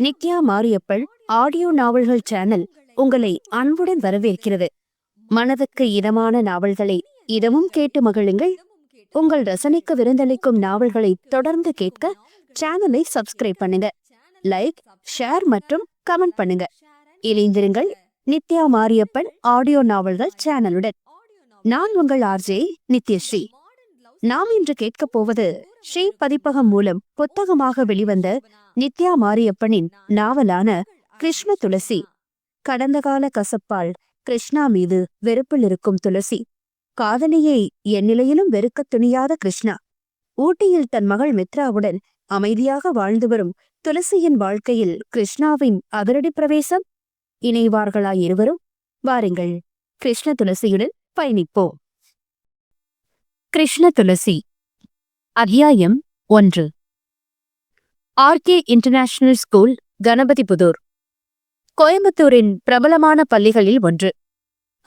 Nithya மாரியப்பள் audio நாவல்கள் channel உங்களை அன்புடன் வரவேற்கிறது. மனதுக்கு இதமான நாவல்களை இதமும் கேட்டு மகிழுங்கள். உங்கள் ரசனைக்கு விருந்தளிக்கும் நாவல்களை தொடர்ந்து கேட்க சேனலை சப்ஸ்கிரைப் பண்ணுங்க. லைக் ஷேர் மற்றும் கமெண்ட் பண்ணுங்க. இணைந்திருங்கள் நித்யா மாரியப்பன் ஆடியோ நாவல்கள் சேனலுடன். நான் உங்கள் ஆர்ஜே நித்யஸ்ரீ. நாம் இன்று கேட்கப் போவது ஸ்ரீ பதிப்பகம் மூலம் புத்தகமாக வெளிவந்த நித்யா மாரியப்பனின் நாவலான கிருஷ்ண துளசி. கடந்த கால கசப்பால் கிருஷ்ணா மீது வெறுப்பில் இருக்கும் துளசி. காதலியை என் நிலையிலும் வெறுக்கத் துணியாத கிருஷ்ணா. ஊட்டியில் தன் மகள் மித்ராவுடன் அமைதியாக வாழ்ந்து வரும் துளசியின் வாழ்க்கையில் கிருஷ்ணாவின் அதிரடி பிரவேசம்? இணைவார்களா இருவரும்? வாருங்கள் கிருஷ்ண துளசியுடன் பயணிப்போம். கிருஷ்ண துளசி அத்தியாயம் ஒன்று. ஆர்கே இன்டர்நேஷனல் ஸ்கூல் கணபதிபுதூர் கோயம்புத்தூரின் பிரபலமான பள்ளிகளில் ஒன்று.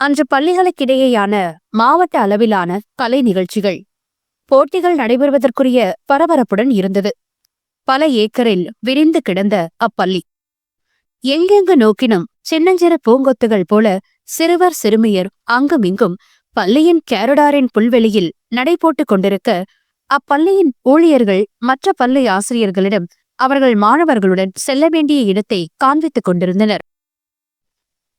அன்று பள்ளிகளுக்கிடையேயான மாவட்ட அளவிலான கலை நிகழ்ச்சிகள். போட்டிகள் நடைபெறுவதற்குரிய பரபரப்புடன் இருந்தது. பல ஏக்கரில் விரிந்து கிடந்த அப்பள்ளி. எங்கெங்கு நோக்கினும் சின்னஞ்சிறு பூங்கொத்துகள் போல சிறுவர் சிறுமியர் அங்குமிங்கும் பள்ளியின் கேரடாரின் புல்வெளியில் நடைபோட்டுக் கொண்டிருக்க அப்பள்ளியின் ஊழியர்கள் மற்ற பள்ளி ஆசிரியர்களிடம் அவர்கள் மாணவர்களுடன் செல்ல வேண்டிய இடத்தை காண்பித்துக் கொண்டிருந்தனர்.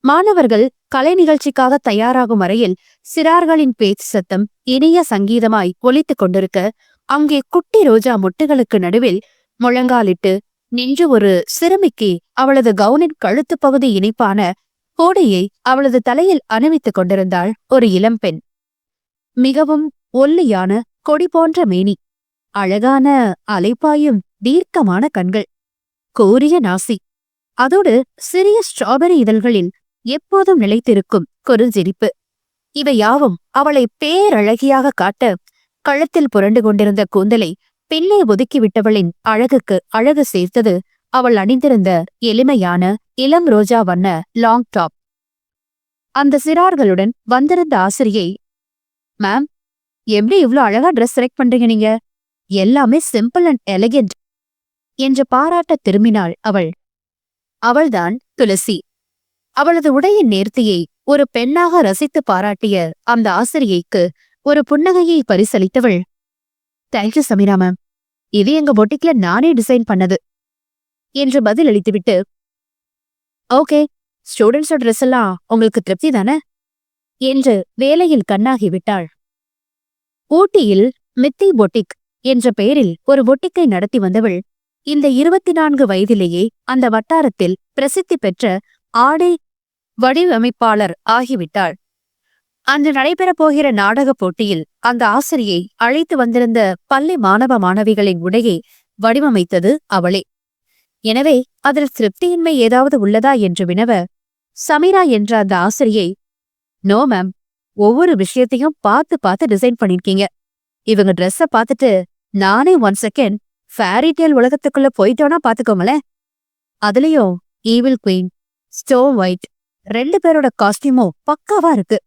மாணவர்கள் கலை நிகழ்ச்சிக்காக தயாராகும் வரையில் சிறார்களின் பேச்சு சத்தம் இனிய சங்கீதமாய் ஒலித்துக் கொண்டிருக்க அங்கே குட்டி ரோஜா முட்டுகளுக்கு நடுவில் முழங்காலிட்டு நின்று ஒரு சிறுமிக்கு அவளது கவுனின் கழுத்துப் பகுதி இணைப்பான கோடையை அவளது தலையில் அணிவித்துக் கொண்டிருந்தாள் ஒரு இளம்பெண் மிகவும் ஒல்லியான கொடி போன்ற மேனி. அழகான அலைப்பாயும் தீர்க்கமான கண்கள். கோரிய நாசி. அதோடு சிறிய ஸ்ட்ராபெரி இதழ்களில் எப்போதும் நிலைத்திருக்கும் குறுஞ்சிரிப்பு இவை யாவும் அவளை பேரழகியாக காட்ட கழுத்தில் புரண்டு கொண்டிருந்த கூந்தலை பின்னே ஒதுக்கிவிட்டவளின் அழகுக்கு அழகு சேர்த்தது அவள் அணிந்திருந்த எளிமையான இளம் ரோஜா வண்ண லாங் டாப். அந்த சிறார்களுடன் வந்திருந்த ஆசிரியை மேம் எப்படி இவ்ளோ அழகா ட்ரெஸ் செலக்ட் பண்றீங்க நீங்க? எல்லாமே சிம்பிள் அண்ட் எலகென்ட் என்று பாராட்டத் திரும்பினாள் அவள். அவள்தான் துளசி. அவளது உடையின் நேர்த்தியை ஒரு பெண்ணாக ரசித்து பாராட்டிய அந்த ஆசிரியைக்கு ஒரு புன்னகையை பரிசளித்தவள். தேங்க்யூ சமீரா மேம் இது எங்க பொட்டிக்ல நானே டிசைன் பண்ணது என்று பதில் அளித்துவிட்டு ஓகே ஸ்டூடெண்ட்ஸோட ட்ரெஸ் எல்லாம் உங்களுக்கு திருப்தி தானே? என்று வேலையில் கண்ணாகி விட்டாள். ஊட்டியில் மித்தி பொட்டிக் என்ற பெயரில் ஒரு பொட்டிக்கை நடத்தி வந்தவள் இந்த இருபத்தி நான்கு வயதிலேயே அந்த வட்டாரத்தில் பிரசித்தி பெற்ற ஆடை வடிவமைப்பாளர் ஆகிவிட்டாள் அன்று நடைபெறப் போகிற நாடகப் போட்டியில் அந்த ஆசிரியை அழைத்து வந்திருந்த பள்ளி மாணவ மாணவிகளின் உடையை வடிவமைத்தது அவளே. எனவே அதில் திருப்தியின்மை ஏதாவது உள்ளதா என்று வினவ சமீரா என்ற அந்த ஆசிரியை நோ மேம் ஒவ்வொரு விஷயத்தையும் பார்த்து பார்த்து டிசைன் பண்ணிருக்கீங்க. இவங்க ட்ரெஸ்ஸை பார்த்துட்டு நானே ஒன் செகண்ட் ஃபேரிடேல் உலகத்துக்குள்ள போயிட்டோனா பாத்துக்கோங்களேன். அதுலயும் ஈவில் குயின் ஸ்டோ ஒயிட் ரெண்டு பேரோட காஸ்டியூமும் பக்காவா இருக்கு.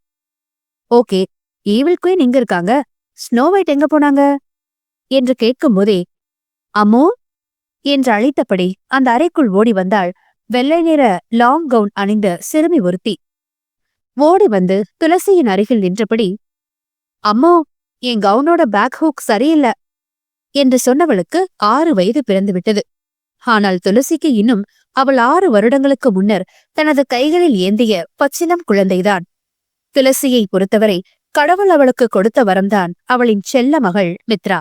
ஓகே ஈவில் குயின் இங்க இருக்காங்க. ஸ்னோ ஒயிட் எங்க போனாங்க? என்று கேட்கும் போதே அம்மோ! என்று அழைத்தபடி அந்த அறைக்குள் ஓடி வந்தாள் வெள்ளை நிற லாங் கவுன் அணிந்த சிறுமி ஒருத்தி. ஓடி வந்து துளசியின் அருகில் நின்றபடி அம்மோ! என் கவுனோட பேக் ஹூக் சரியில்லை. என்று சொன்னவளுக்கு ஆறு வயது பிறந்துவிட்டது. ஆனால் துளசிக்கு இன்னும் அவள் ஆறு வருடங்களுக்கு முன்னர் தனது கைகளில் ஏந்திய பச்சினம் குழந்தைதான். துளசியை பொறுத்தவரை கடவுள் அவளுக்கு கொடுத்த வரம்தான் அவளின் செல்ல மகள் மித்ரா.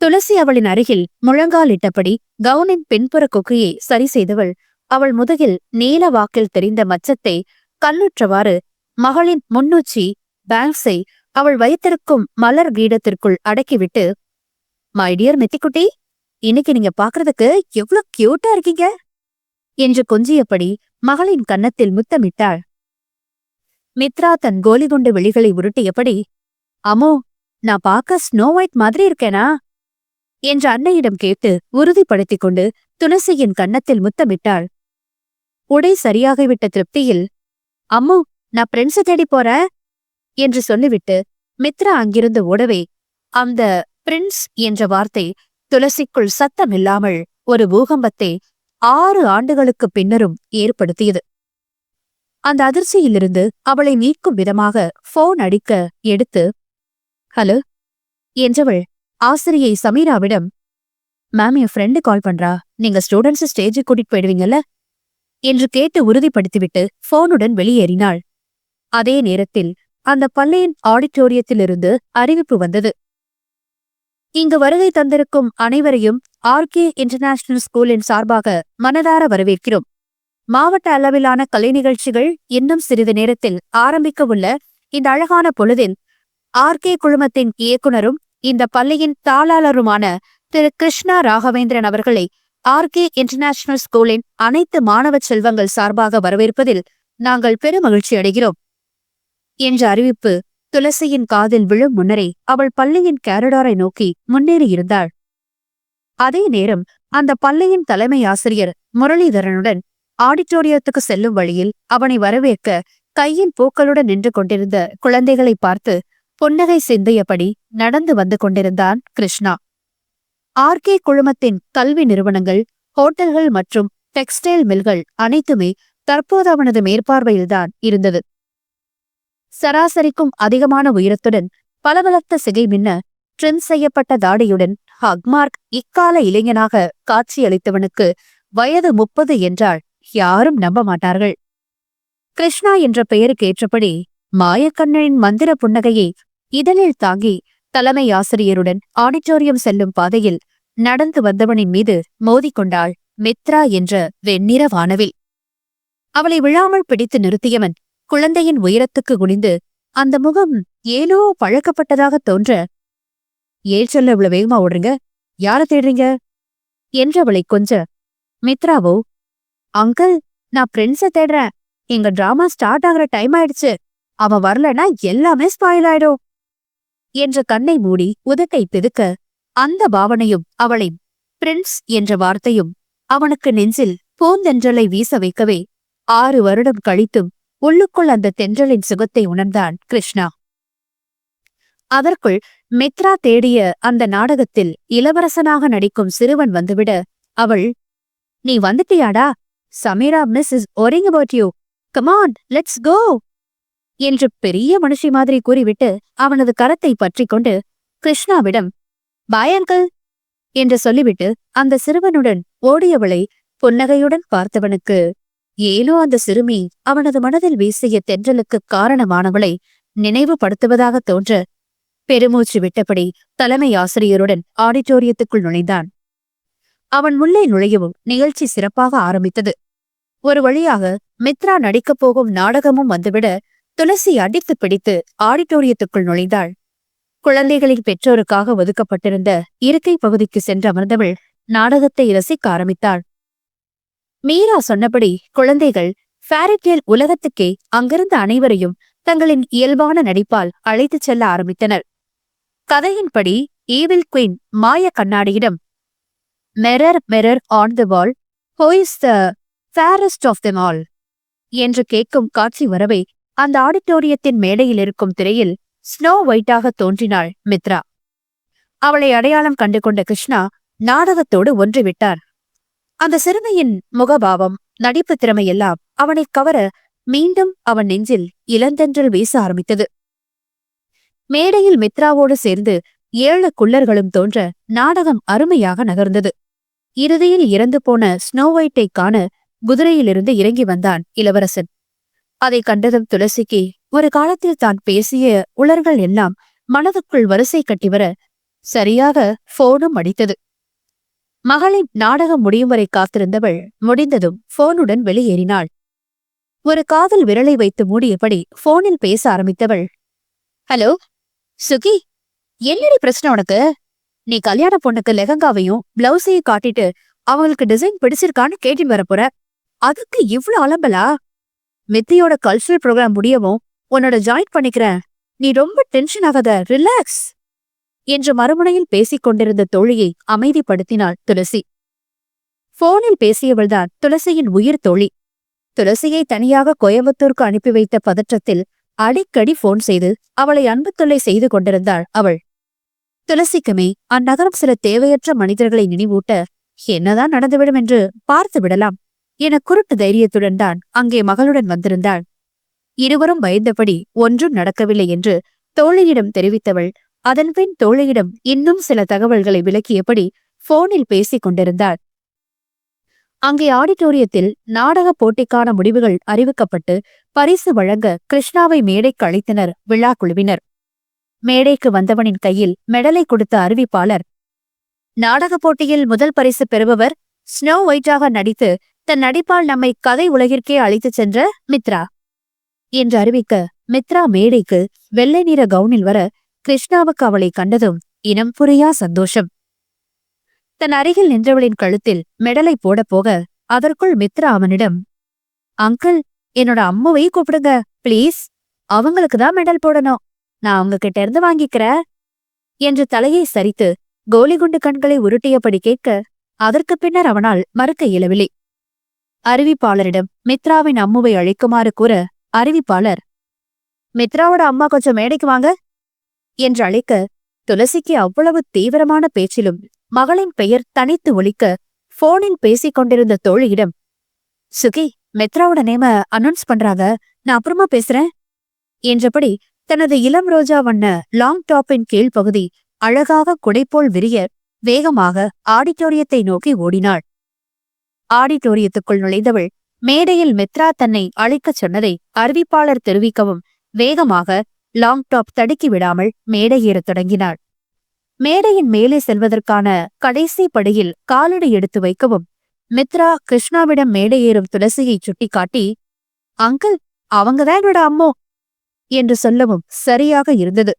துளசி அவளின் அருகில் முழங்காலிட்டபடி கவுனின் பின்புற கொக்கையை சரி செய்தவள் அவள் முதுகில் நீல வாக்கில் தெரிந்த மச்சத்தை கல்லுற்றவாறு மகளின் முன்னூச்சி பேங்க்ஸை அவள் வைத்திருக்கும் மலர் கீடத்திற்குள் அடக்கிவிட்டு மை டியர் மெத்திக்குட்டி இன்னைக்கு நீங்க பாக்குறதுக்கு எவ்ளோ கியூட்டா இருக்கீங்க? என்று கொஞ்சியபடி மகளின் கன்னத்தில் முத்தமிட்டாள். மித்ரா தன் கோலிகுண்டு விழிகளை உருட்டியபடி அம்மோ நான் பார்க்க ஸ்னோ ஒயிட் மாதிரி இருக்கேனா? என்று அன்னையிடம் கேட்டு உறுதிப்படுத்திக் கொண்டு துளசியின் கன்னத்தில் முத்தமிட்டாள். உடை சரியாகிவிட்ட திருப்தியில் அம்மு நான் பிரெண்ட்ஸ தேடி போறேன் என்று சொல்லிவிட்டு மித்ரா அங்கிருந்து ஓடவே அந்த பிரின்ஸ் என்ற வார்த்தை துளசிக்குள் சத்தமில்லாமல் ஒரு பூகம்பத்தை ஆறு ஆண்டுகளுக்கு பின்னரும் ஏற்படுத்தியது. அந்த அதிர்ச்சியிலிருந்து அவளை நீக்கும் விதமாக போன் அடிக்க எடுத்து ஹலோ? என்றவள் ஆசிரியை சமீராவிடம் மேம் என் ஃப்ரெண்டு கால் பண்றா. நீங்க ஸ்டூடெண்ட்ஸ் ஸ்டேஜுக்கு கூட்டிட்டு போயிடுவீங்கல்ல? என்று கேட்டு உறுதிப்படுத்திவிட்டு போனுடன் வெளியேறினாள். அதே நேரத்தில் அந்த பள்ளியின் ஆடிட்டோரியத்திலிருந்து அறிவிப்பு வந்தது. இங்கு வருகை தந்திருக்கும் அனைவரையும் ஆர்கே இன்டர்நேஷனல் ஸ்கூலின் சார்பாக மனதார வரவேற்கிறோம். மாவட்ட அளவிலான கலை நிகழ்ச்சிகள் இன்னும் சிறிது நேரத்தில் ஆரம்பிக்க உள்ள இந்த அழகான பொழுதில் ஆர்கே குழுமத்தின் இயக்குனரும் இந்த பள்ளியின் தாளாளருமான திரு கிருஷ்ணா ராகவேந்திரன் அவர்களை ஆர்கே இன்டர்நேஷனல் ஸ்கூலின் அனைத்து மாணவ செல்வங்கள் சார்பாக வரவேற்பதில் நாங்கள் பெருமகிழ்ச்சி அடைகிறோம். என்ற அறிவிப்பு துளசியின் காதில் விழும் முன்னரே அவள் பள்ளியின் கேரடாரை நோக்கி முன்னேறியிருந்தாள். அதே நேரம் அந்த பள்ளியின் தலைமை ஆசிரியர் முரளிதரனுடன் ஆடிட்டோரியத்துக்கு செல்லும் வழியில் அவனை வரவேற்க கையின் பூக்களுடன் நின்று கொண்டிருந்த குழந்தைகளை பார்த்து புன்னகை சிந்தியபடி நடந்து வந்து கொண்டிருந்தான் கிருஷ்ணா. ஆர்கே குழுமத்தின் கல்வி நிறுவனங்கள் ஹோட்டல்கள் மற்றும் டெக்ஸ்டைல் மில்கள் அனைத்துமே தற்போது அவனது மேற்பார்வையில்தான் இருந்தது. சராசரிக்கும் அதிகமான உயரத்துடன் பளபளத்த சிகை மின்ன ட்ரிம் செய்யப்பட்ட தாடியுடன் ஹக்மார்க் இக்கால இளைஞனாக காட்சியளித்தவனுக்கு வயது முப்பது என்றால் யாரும் நம்ப மாட்டார்கள். கிருஷ்ணா என்ற பெயருக்கு ஏற்றபடி மாயக்கண்ணனின் மந்திர புன்னகையை இதழில் தாங்கி தலைமை ஆசிரியருடன் ஆடிட்டோரியம் செல்லும் பாதையில் நடந்து வந்தவனின் மீது மோதிக்கொண்டாள் மித்ரா என்ற வெண்ணிற வானவில். அவளை விழாமல் பிடித்து நிறுத்தியவன் குழந்தையின் உயரத்துக்கு குனிந்து அந்த முகம் ஏனோ பழக்கப்பட்டதாக தோன்ற ஏன் சொல்ல இவ்வளவு வேகமா ஓடுறீங்க? யார தேடுறீங்க? என்றவளை கொஞ்ச மித்ராவோ அங்கிள் நான் ஃப்ரெண்ட்ஸ தேடுறேன். எங்க டிராமா ஸ்டார்ட் ஆகுற டைம் ஆயிடுச்சு. அவன் வரலனா எல்லாமே ஸ்பாயில் ஆயிடும். என்ற கண்ணை மூடி உதட்டை பிதுக்க அந்த பாவனையும் அவளை பிரின்ஸ் என்ற வார்த்தையும் அவனுக்கு நெஞ்சில் பூந்தென்றலை வீச வைக்கவே ஆறு வருடம் கழித்தும் உள்ளுக்குள் அந்த தென்றலின் சுகத்தை உணர்ந்தான் கிருஷ்ணா. அதற்குள் மித்ரா தேடிய அந்த நாடகத்தில் இளவரசனாக நடிக்கும் சிறுவன் வந்துவிட அவள் நீ வந்துட்டியாடா? Sameera miss is worrying about you. Come on let's go என்று பெரிய மனுஷி மாதிரி கூறிவிட்டு அவனது கரத்தை பற்றிக் கொண்டு கிருஷ்ணாவிடம் பாய் அங்கிள் என்று சொல்லிவிட்டு அந்த சிறுவனுடன் ஓடியவளை புன்னகையுடன் பார்த்தவனுக்கு ஏனோ அந்த சிறுமி அவனது மனதில் வீசிய தென்றலுக்கு காரணமானவளை நினைவுபடுத்துவதாக தோன்ற பெருமூச்சு விட்டபடி தலைமை ஆசிரியருடன் ஆடிட்டோரியத்துக்குள் நுழைந்தான். அவன் உள்ளே நுழையவும் நிகழ்ச்சி சிறப்பாக ஆரம்பித்தது. ஒரு வழியாக மித்ரா நடிக்கப் போகும் நாடகமும் வந்துவிட துளசி அடித்து பிடித்து ஆடிட்டோரியத்துக்குள் நுழைந்தாள். குழந்தைகளின் பெற்றோருக்காக ஒதுக்கப்பட்டிருந்த இருக்கை பகுதிக்கு சென்று அமர்ந்தவள் நாடகத்தை ரசிக்க ஆரம்பித்தாள். மீரா சொன்னபடி குழந்தைகள் ஃபேரிட்டேல் உலகத்துக்கே அங்கிருந்த அனைவரையும் தங்களின் இயல்பான நடிப்பால் அழைத்துச் செல்ல ஆரம்பித்தனர். கதையின்படி ஈவில் குயின் மாய கண்ணாடியிடம் mirror mirror on the wall who is the fairest of them all என்று கேட்கும் காட்சி வரவே அந்த ஆடிட்டோரியத்தின் மேடையில் இருக்கும் திரையில் ஸ்னோ ஒயிட்டாக தோன்றினாள் மித்ரா. அவளை அடையாளம் கண்டு கொண்ட கிருஷ்ணா நாடகத்தோடு ஒன்றிவிட்டார். அந்த சிறுமியின் முகபாவம் நடிப்பு திறமையெல்லாம் அவனைக் கவர மீண்டும் அவன் நெஞ்சில் இளந்தென்றல் வீச ஆரம்பித்தது. மேடையில் மித்ராவோடு சேர்ந்து ஏழு குள்ளர்களும் தோன்ற நாடகம் அருமையாக நகர்ந்தது. இறுதியில் இறந்து போன ஸ்னோ ஒயிட்டை காண குதிரையிலிருந்து இறங்கி வந்தான் இளவரசன். அதை கண்டதும் துளசிக்கு ஒரு காலத்தில் தான் பேசிய உலர்கள் எல்லாம் மனதுக்குள் வரிசை கட்டி வர சரியாக போனும் அடித்தது. மகளின் நாடகம் முடியும் வரை காத்திருந்தவள் முடிந்ததும் போனுடன் வெளியேறினாள். ஒரு காதல் விரலை வைத்து மூடியபடி போனில் பேச ஆரம்பித்தவள் ஹலோ சுகி என்னடி பிரச்சனை உனக்கு? நீ கல்யாண பொண்ணுக்கு லெஹங்காவையும் பிளவுஸையும் காட்டிட்டு அவங்களுக்கு டிசைன் பிடிச்சிருக்கான்னு கேட்டு வரப்போற அதுக்கு இவ்ளோ அலம்பலா? மித்தியோட கல்ச்சுரல் ப்ரோக்ராம் முடியவும் உன்னோட ஜாயின் பண்ணிக்கிறேன். நீ ரொம்ப டென்ஷன் ஆகாத ரிலாக்ஸ் என்று மறுமுனையில் பேசிக் கொண்டிருந்த தோழியை அமைதிப்படுத்தினாள் துளசி. போனில் பேசியவள்தான் துளசியின் உயிர் தோழி. துளசியை தனியாக கோயம்புத்தூருக்கு அனுப்பி வைத்த பதற்றத்தில் அடிக்கடி போன் செய்து அவளை அன்பு தொல்லை செய்து கொண்டிருந்தாள் அவள். துளசிக்குமே அந்நகரம் சில தேவையற்ற மனிதர்களை நினைவூட்ட என்னதான் நடந்துவிடும் என்று பார்த்து விடலாம் என குருட்டு தைரியத்துடன் தான் அங்கே மகளுடன் வந்திருந்தாள். இருவரும் பயந்தபடி ஒன்றும் நடக்கவில்லை என்று தோழியிடம் தெரிவித்தவள் அதன்பின் தோழியிடம் இன்னும் சில தகவல்களை விளக்கியபடி போனில் பேசிக் கொண்டிருந்தாள். அங்கே ஆடிட்டோரியத்தில் நாடக போட்டிக்கான முடிவுகள் அறிவிக்கப்பட்டு பரிசு வழங்க கிருஷ்ணாவை மேடைக்கு அழைத்தனர் விழா குழுவினர் மேடைக்கு வந்தவனின் கையில் மெடலை கொடுத்த அறிவிப்பாளர் நாடகப் போட்டியில் முதல் பரிசு பெறுபவர் ஸ்னோ ஒயிட்டாக நடித்து தன் நடிப்பால் நம்மை கதை உலகிற்கே அழைத்துச் சென்ற மித்ரா என்று அறிவிக்க மித்ரா மேடைக்கு வெள்ளை நிற கவுனில் வர கிருஷ்ணாவுக்கு அவளை கண்டதும் இனம் புரியா சந்தோஷம். தன் அருகில் நின்றவளின் கழுத்தில் மெடலை போடப் போக அதற்குள் மித்ரா அவனிடம் அங்கிள் என்னோட அம்மாவை கூப்பிடுங்க பிளீஸ். அவங்களுக்கு தான் மெடல் போடணும். நான் உங்ககிட்ட இருந்து வாங்கிக்கிறேன். என்று தலையை சரித்து கோலிகுண்டு கண்களை உருட்டியபடி கேட்க அதற்கு பின்னர் அவனால் மறுக்க இயலவில்லை. அறிவிப்பாளரிடம் மித்ராவின் அம்முவை அழைக்குமாறு கூற அறிவிப்பாளர் மித்ராவோட அம்மா கொஞ்சம் மேடைக்கு வாங்க. என்று அழைக்க துளசிக்கு அவ்வளவு தீவிரமான பேச்சிலும் மகளின் பெயர் தனித்து ஒழிக்க போனில் பேசிக் கொண்டிருந்த தோழியிடம் சுகி மெத்ராவோட நேம அனௌன்ஸ் பண்றாங்க நான் அப்புறமா பேசுறேன்? என்றபடி தனது இளம் ரோஜா வண்ண லாங் டாப்பின் கீழ் பகுதி அழகாக குடைப்போல் விரிய வேகமாக ஆடிட்டோரியத்தை நோக்கி ஓடினாள். ஆடிட்டோரியத்துக்குள் நுழைந்தவள் மேடையில் மெத்ரா தன்னை அழைக்கச் சொன்னதை அறிவிப்பாளர் தெரிவிக்கவும் வேகமாக லாங் டாப் தடுக்கி விடாமல் மேடை ஏறத் தொடங்கினாள். மேடையின் மேலே செல்வதற்கான கடைசி படியில் காலடி எடுத்து வைக்கவும் மித்ரா கிருஷ்ணாவிடம் மேடை ஏறும் துளசியை சுட்டிக்காட்டி அங்கிள் அவங்கதான் என்னோட அம்மோ என்று சொல்லவும் சரியாக இருந்தது.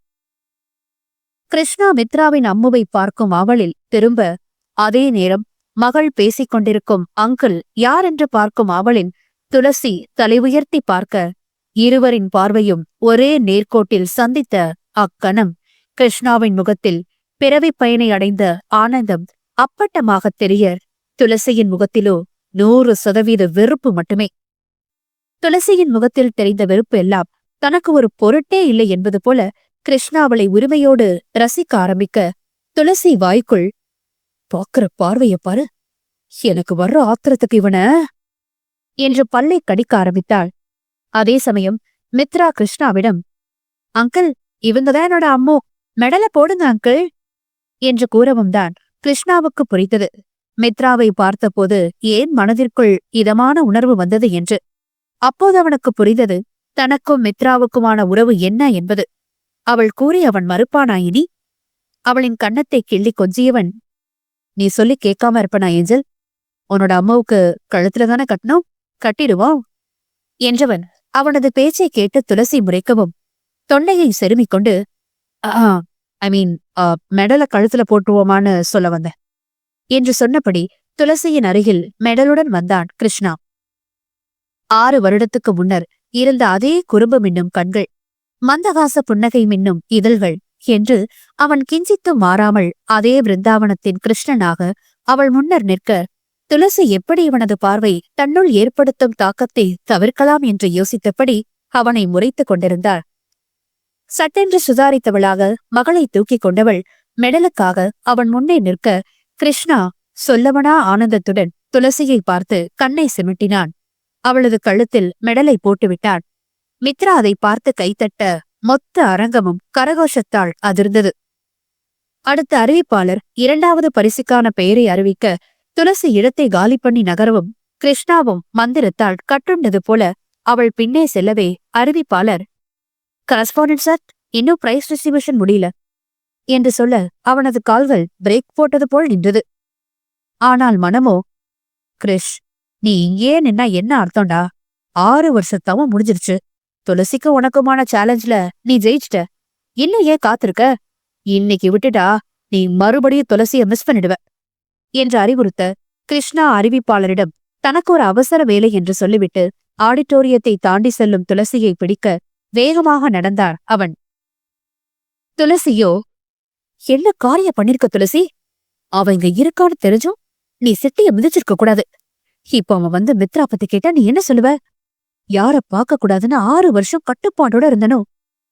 கிருஷ்ணா மித்ராவின் அம்முவை பார்க்கும் அவளில் திரும்ப அதே நேரம் மகள் பேசிக் கொண்டிருக்கும் அங்கிள் யார் என்று பார்க்கும் அவளின் துளசி தலை உயர்த்தி பார்க்க இருவரின் பார்வையும் ஒரே நேர்கோட்டில் சந்தித்த அக்கணம் கிருஷ்ணாவின் முகத்தில் பிறவிப் பயனை அடைந்த ஆனந்தம் அப்பட்டமாகத் தெரிய துளசியின் முகத்திலோ நூறு சதவீத வெறுப்பு மட்டுமே. துளசியின் முகத்தில் தெரிந்த வெறுப்பு எல்லாம் தனக்கு ஒரு பொருட்டே இல்லை என்பது போல கிருஷ்ணாவளை உரிமையோடு ரசிக்க ஆரம்பிக்க துளசி வாய்க்குள் பாக்குற பார்வைய பாரு. எனக்கு வர்ற ஆத்திரத்துக்கு இவன. என்று பல்லை கடிக்க ஆரம்பித்தாள். அதே சமயம் மித்ரா கிருஷ்ணாவிடம் அங்கிள் இவங்கதான் என்னோட அம்மோ மெடலை போடுங்க அங்கிள் என்று கூறவும் தான் கிருஷ்ணாவுக்கு புரிந்தது. மித்ராவை பார்த்தபோது ஏன் மனதிற்குள் இதமான உணர்வு வந்தது என்று. அப்போது அவனுக்கு புரிந்தது தனக்கும் மித்ராவுக்குமான உறவு என்ன என்பது. அவள் கூறி அவன் மறுப்பானா இனி? அவளின் கன்னத்தை கிள்ளி கொஞ்சியவன் நீ சொல்லி கேட்காம இருப்பனா ஏஞ்சல்? உன்னோட அம்மாவுக்கு கழுத்துல தானே கட்டணும்? கட்டிடுவோம் என்றவன் அவனது பேச்சை கேட்டு துளசி முறைக்கவும் தொண்டையை செருமிக் கொண்டு ஐ மீன் மெடலை கழுத்துல போட்டுருவோமான்னு சொல்ல வந்தேன் என்று சொன்னபடி துளசியின் அருகில் மெடலுடன் வந்தான் கிருஷ்ணா. ஆறு வருடத்துக்கு முன்னர் இருந்த அதே குறும்பு மின்னும் கண்கள் மந்தகாச புன்னகை மின்னும் இதழ்கள் என்று அவன் கிஞ்சித்து மாறாமல் அதே பிருந்தாவனத்தின் கிருஷ்ணனாக அவள் முன்னர் நிற்க துளசி எப்படி இவனது பார்வை தன்னுள் ஏற்படுத்தும் தாக்கத்தை தவிர்க்கலாம் என்று யோசித்தபடி அவனை முறைத்துக் கொண்டிருந்தாள். சட்டென்று சுதாரித்தவளாக மகளை தூக்கிக் கொண்டவள் மெடலுக்காக அவன் முன்னே நிற்க கிருஷ்ணா சொல்லவனா ஆனந்தத்துடன் துளசியை பார்த்து கண்ணை சிமிட்டினான். அவளது கழுத்தில் மெடலை போட்டுவிட்டான். மித்ரா அதை பார்த்து கைத்தட்ட மொத்த அரங்கமும் கரகோஷத்தால் அதிர்ந்தது. அடுத்த அறிவிப்பாளர் இரண்டாவது பரிசுக்கான பெயரை அறிவிக்க துளசி இடத்தை காலி பண்ணி நகரவும் கிருஷ்ணாவும் மந்திரத்தால் கட்டுண்டது போல அவள் பின்னே செல்லவே அறிவிப்பாளர். கரஸ்பாண்டன்ட் சார் இன்னும் பிரைஸ் டிஸ்ட்ரிபியூஷன் முடியல. என்று சொல்ல அவனது கால்கள் பிரேக் போட்டது போல் நின்றது. ஆனால் மனமோ? கிரிஷ் நீ இங்கே நின்னா என்ன அர்த்தம்டா? ஆறு வருஷத்தாவும் முடிஞ்சிருச்சு. துளசிக்கு உனக்குமான சேலஞ்ச்ல நீ ஜெயிச்சிட்ட. இன்னும் ஏன் காத்திருக்க? இன்னைக்கு விட்டுட்டா நீ மறுபடியும் துளசிய மிஸ் பண்ணிடுவ. என்று அறிவுறுத்த கிருஷ்ணா அறிவிப்பாளரிடம் தனக்கு ஒரு அவசர வேலை என்று சொல்லிவிட்டு ஆடிட்டோரியத்தை தாண்டி செல்லும் துளசியை பிடிக்க வேகமாக நடந்தார் அவன். துளசியோ என்ன காரியம் பண்ணிருக்க துளசி? அவ இங்க இருக்கான்னு தெரிஞ்சும் நீ சிட்டிய மிதிச்சிருக்க கூடாது. இப்போ அவன் வந்து மித்ரா பத்தி கேட்டா நீ என்ன சொல்லுவ? யார பார்க்க கூடாதுன்னு ஆறு வருஷம் கட்டுப்பாட்டோட இருந்தனோ?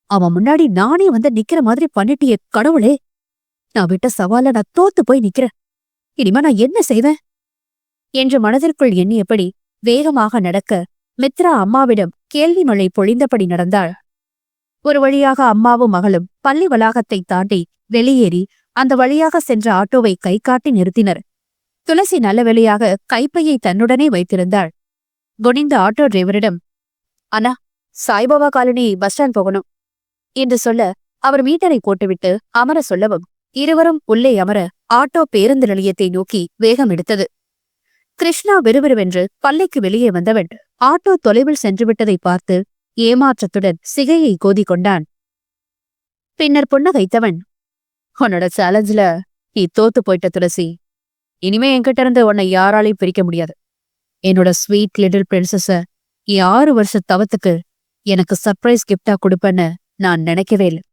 அவன் முன்னாடி நானே வந்து நிக்கிற மாதிரி பண்ணிட்டிய கடவுளே. நான் விட்ட சவால நான் தோத்து போய் நிக்கிறேன். இனிமே நான் என்ன செய்வேன்? என்று மனதிற்குள் எண்ணியபடி வேகமாக நடக்க மித்ரா அம்மாவிடம் கேள்வி மழை பொழிந்தபடி நடந்தாள். ஒரு வழியாக அம்மாவும் மகளும் பள்ளி வளாகத்தை தாண்டி வெளியேறி அந்த வழியாக சென்ற ஆட்டோவை கை காட்டி நிறுத்தினர். துளசி நல்ல வேளையாக கைப்பையை தன்னுடனே வைத்திருந்தாள். குனிந்த ஆட்டோ டிரைவரிடம் அண்ணா சாய்பாபா காலனி பஸ் ஸ்டாண்ட் போகணும் என்று சொல்ல அவர் மீட்டரை போட்டுவிட்டு அமர சொல்லவும் இருவரும் உள்ளே அமர ஆட்டோ பேருந்து நிலையத்தை நோக்கி வேகம் எடுத்தது. கிருஷ்ணா விறுவிறுவென்று பள்ளிக்கு வெளியே வந்தவன் ஆட்டோ தொலைவில் சென்றுவிட்டதை பார்த்து ஏமாற்றத்துடன் சிகையை கோதி கொண்டான். பின்னர் புன்னகைத்தவன் உன்னோட சேலஞ்சில நீ தோத்து போயிட்ட துளசி. இனிமே என்கிட்ட இருந்து உன்னை யாராலையும் பிரிக்க முடியாது. என்னோட ஸ்வீட் லிட்டில் பிரின்சஸ ஆறு வருஷ தவத்துக்கு எனக்கு சர்ப்ரைஸ் கிஃப்டா கொடுப்பேன்னு நான் நினைக்கவே இல்லை.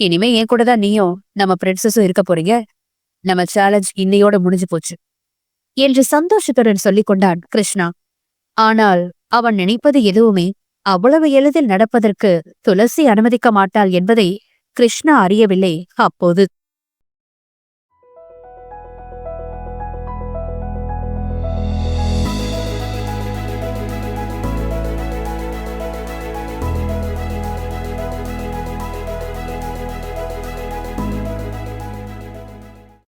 இனிமே என் கூட தான் நீயும் நம்ம பிரின்சஸும் இருக்க போறீங்க. நம்ம சேலஞ்ச் இன்னையோட முடிஞ்சு போச்சு. என்று சந்தோஷத்துடன் சொல்லிக் கொண்டான் கிருஷ்ணா. ஆனால் அவன் நினைப்பது எதுவுமே அவ்வளவு எளிதில் நடப்பதற்கு துளசி அனுமதிக்க மாட்டாள் என்பதை கிருஷ்ணா அறியவில்லை. அப்போது